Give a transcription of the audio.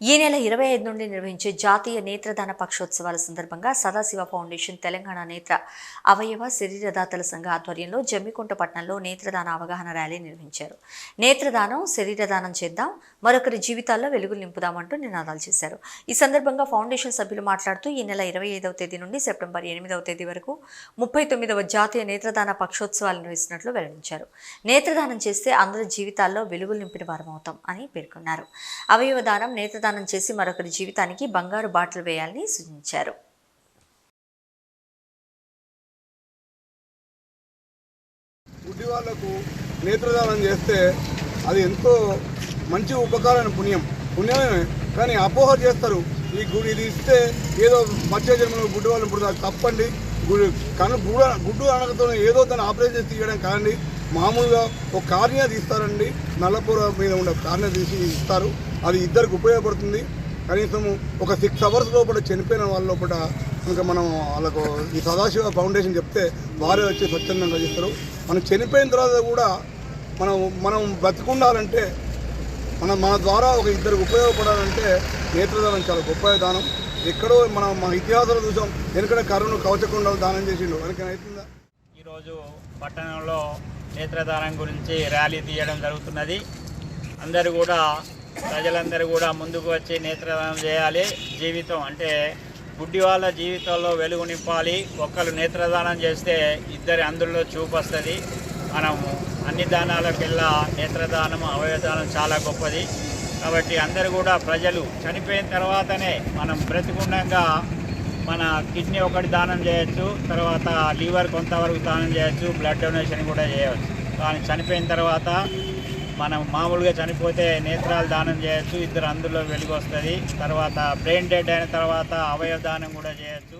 ఈ నెల ఇరవై ఐదు నుండి నిర్వహించే జాతీయ నేత్రదాన పక్షోత్సవాల సందర్భంగా సదాశివ ఫౌండేషన్ తెలంగాణ నేత్ర అవయవ శరీరదాతల సంఘ ఆధ్వర్యంలో జమ్మికుంట పట్టణంలో నేత్రదాన అవగాహన ర్యాలీ నిర్వహించారు. నేత్రదానం శరీరదానం చేద్దాం మరొకరి జీవితాల్లో వెలుగులు నింపుదామంటూ నినాదాలు చేశారు. ఈ సందర్భంగా ఫౌండేషన్ సభ్యులు మాట్లాడుతూ ఈ నెల ఇరవై ఐదవ తేదీ నుండి సెప్టెంబర్ ఎనిమిదవ తేదీ వరకు ముప్పై తొమ్మిదవ జాతీయ నేత్రదాన పక్షోత్సవాలు నిర్వహిస్తున్నట్లు వెల్లడించారు. నేత్రదానం చేస్తే అందరి జీవితాల్లో వెలుగులు నింపిన వారం అవుతాం అని పేర్కొన్నారు. అవయవ దానం రక్తదానం చేసి మరొకరి జీవితానికి బంగారు బాటలు వేయాలని సూచించారు. గుడ్డి వాళ్ళకు నేత్రదానం చేస్తే అది ఎంతో మంచి ఉపకారమైన పుణ్యం. పుణ్యమే కానీ అపోహ చేస్తారు. ఈ గుడి ఇది ఇస్తే ఏదో మధ్య జన్మలో గుడ్డి వాళ్ళు ఇప్పుడు తప్పండి. గుడి కను గుడ గుడ్డు అనకతో ఏదో తను ఆపరేషన్ చేసి తీయడం కాదండి. మామూలుగా ఒక కార్నియా తీస్తారండి నల్లపూర మీద ఉండే కార్నియా తీసి ఇస్తారు. అది ఇద్దరికి ఉపయోగపడుతుంది. కనీసం ఒక సిక్స్ అవర్స్ లోపల చనిపోయిన వాళ్ళ లోపల ఇంకా మనం వాళ్ళకు ఈ సదాశివ ఫౌండేషన్ చెప్తే వారే వచ్చి స్వచ్ఛందంగా చేస్తారు. మనం చనిపోయిన తర్వాత కూడా మనం మనం బతికుండాలంటే మనం మన ద్వారా ఒక ఇద్దరికి ఉపయోగపడాలంటే నేత్రదానం చాలా గొప్ప దానం. ఎక్కడో మనం మన ఇతిహాసాలు చూసాం. వెనుకడ కరుణ కవచకుండాలు దానం చేసిండు. వెనకనే అవుతుందా? ఈరోజు పట్టణంలో నేత్రదానం గురించి ర్యాలీ తీయడం జరుగుతున్నది. అందరూ కూడా ప్రజలందరూ కూడా ముందుకు వచ్చి నేత్రదానం చేయాలి. జీవితం అంటే గుడ్డి వాళ్ళ జీవితంలో వెలుగు నింపాలి. ఒక్కరు నేత్రదానం చేస్తే ఇద్దరి అందులో చూపు వస్తుంది. మనం అన్ని దానాలకెల్లా నేత్రదానం అవయదానం చాలా గొప్పది. కాబట్టి అందరూ కూడా ప్రజలు చనిపోయిన తర్వాతనే మనం బ్రతికుండగా మన కిడ్నీ ఒకటి దానం చేయొచ్చు తర్వాత లివర్ కొంతవరకు దానం చేయొచ్చు బ్లడ్ డొనేషన్ కూడా చేయవచ్చు కానీ చనిపోయిన తర్వాత మనం మామూలుగా చనిపోతే నేత్రాలు దానం చేయొచ్చు ఇద్దరు అందులో వెలుగు వస్తుంది తర్వాత బ్రెయిన్ డెడ్ అయిన తర్వాత అవయవ దానం కూడా చేయొచ్చు.